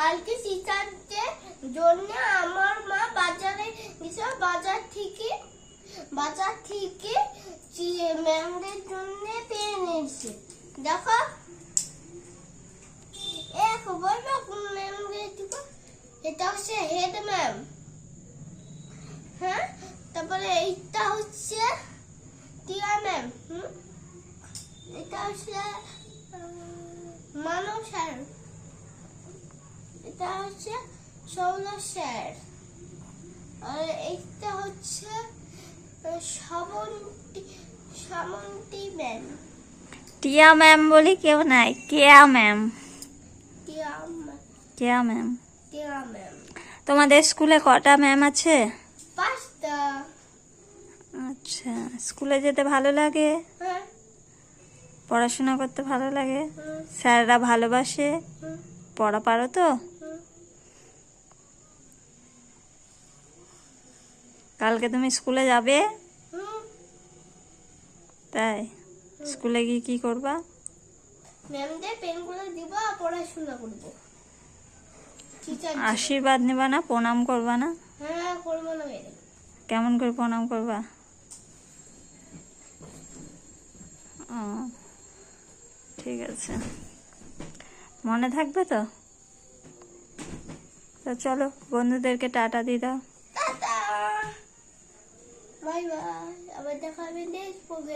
কালকে টিচারদের জন্য আমার মা বাজারে গেছে বাজার থেকে বাজার থেকে ম্যামদের জন্য পেয়ে নিয়েছে। দেখো। এক বলব কোন ম্যামদের দিব এটা হচ্ছে হেড ম্যাম। হ্যাঁ? তারপরে এইটা হচ্ছে টিয়া ম্যাম, হুম? এটা হচ্ছে মানব স্যার। এটা হচ্ছে সৌল স্যার আর এইটা হচ্ছে শ্রাবন্তী শ্রাবন্তী ম্যাম। টিয়া ম্যাম বলি কেউ নাই Keya ma'am. Keya ma'am. Tia ma'am. তোমাদের স্কুলে কটা ম্যাম আছে? পাঁচটা। আচ্ছা স্কুলে যেতে ভালো লাগে? হ্যাঁ। পড়াশোনা করতে ভালো লাগে? স্যাররা ভালোবাসে? পড়া পারো তো? কালকে তুমি স্কুলে যাবে? তাই? স্কুলে গিয়ে কি করবা? ম্যামদের পেনগুলো দিব পড়াশোনা করব। আশীর্বাদ নেবা না প্রণাম করবা না? হ্যাঁ করব না কেমন করে প্রণাম করবা? ঠিক আছে। মনে থাকবে তো? তো চলো বন্ধুদেরকে টাটা দিয়ে দাও। দেখা beni de bu